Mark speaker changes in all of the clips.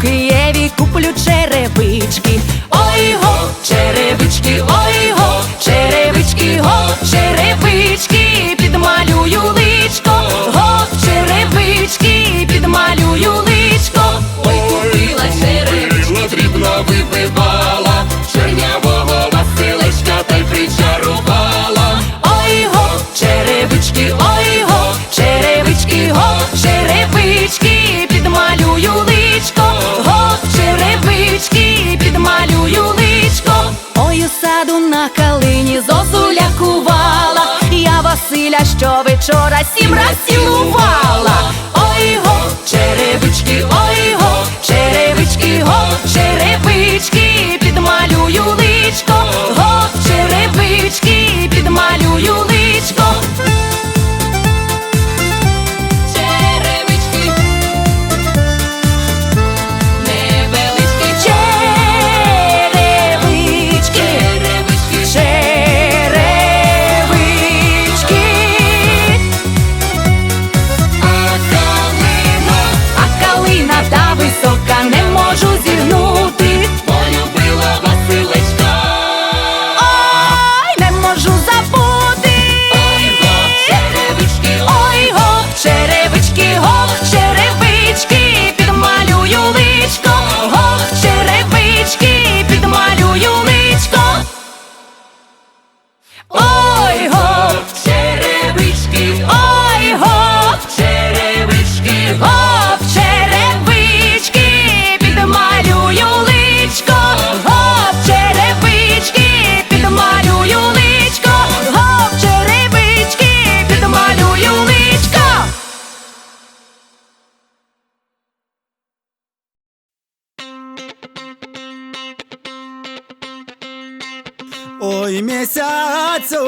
Speaker 1: create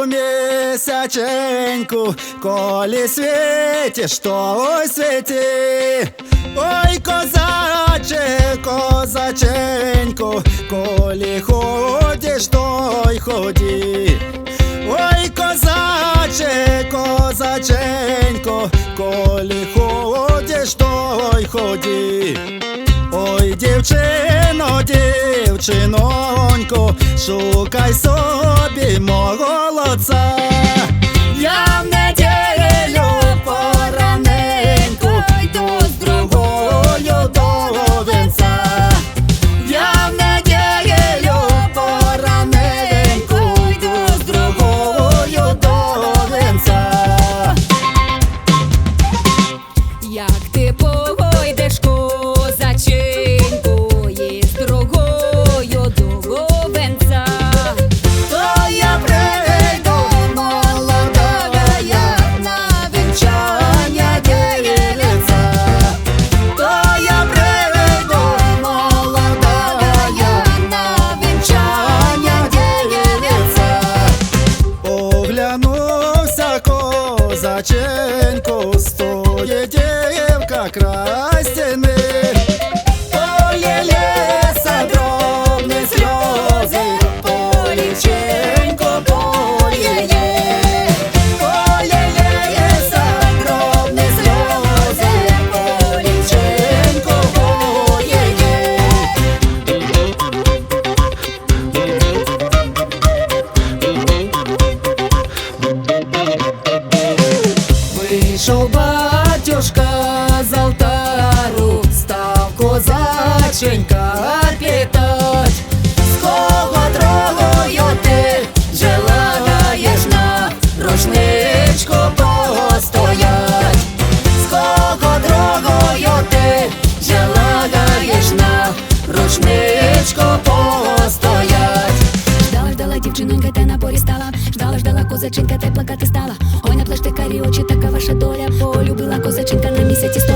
Speaker 1: у
Speaker 2: місяченьку, коли світиш, то ой світі, ой, козаче, козаченьку, коли ходиш, то й ході, ой, козаче, козаченько, коли ходиш, то й ході, ой, дівчино, дівчино дівчинонько, шукай собі молодця. Я
Speaker 3: не Була козачинка на місяці.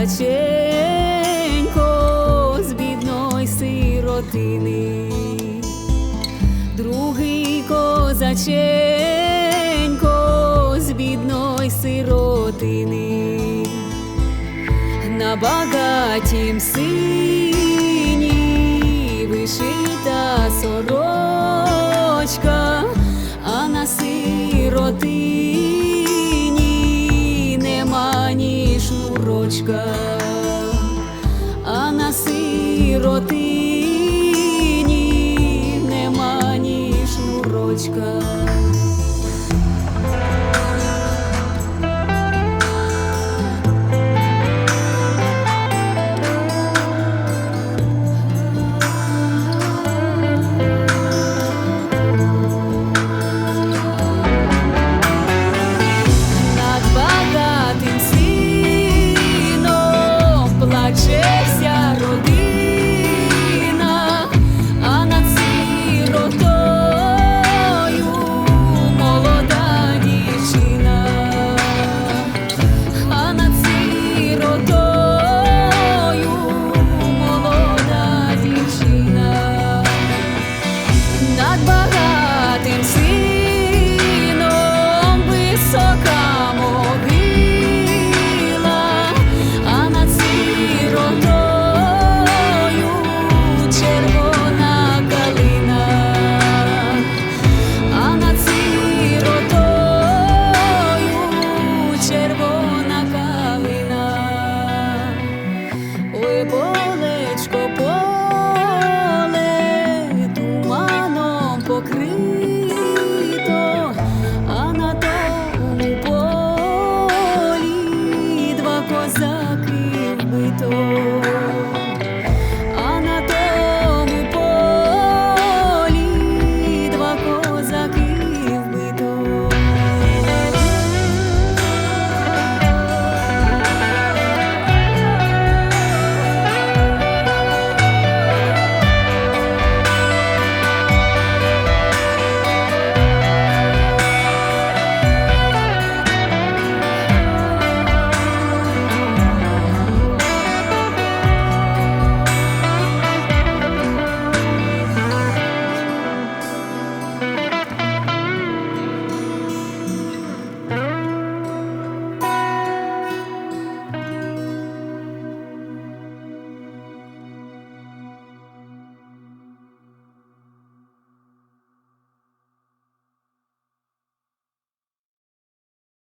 Speaker 1: дитяченько з бідної сиротини, другий козаченько з бідної сиротини, на багатім сирі. which grows.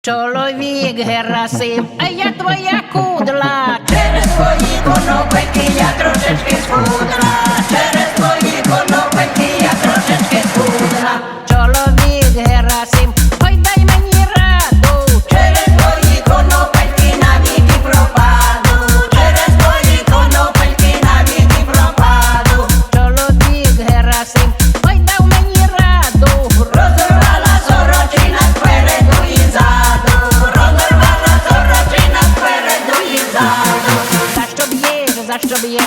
Speaker 4: Чоловік Герасим, а я твоя кудла, через твої конопики я трошечки схудла. через Trouble, yeah.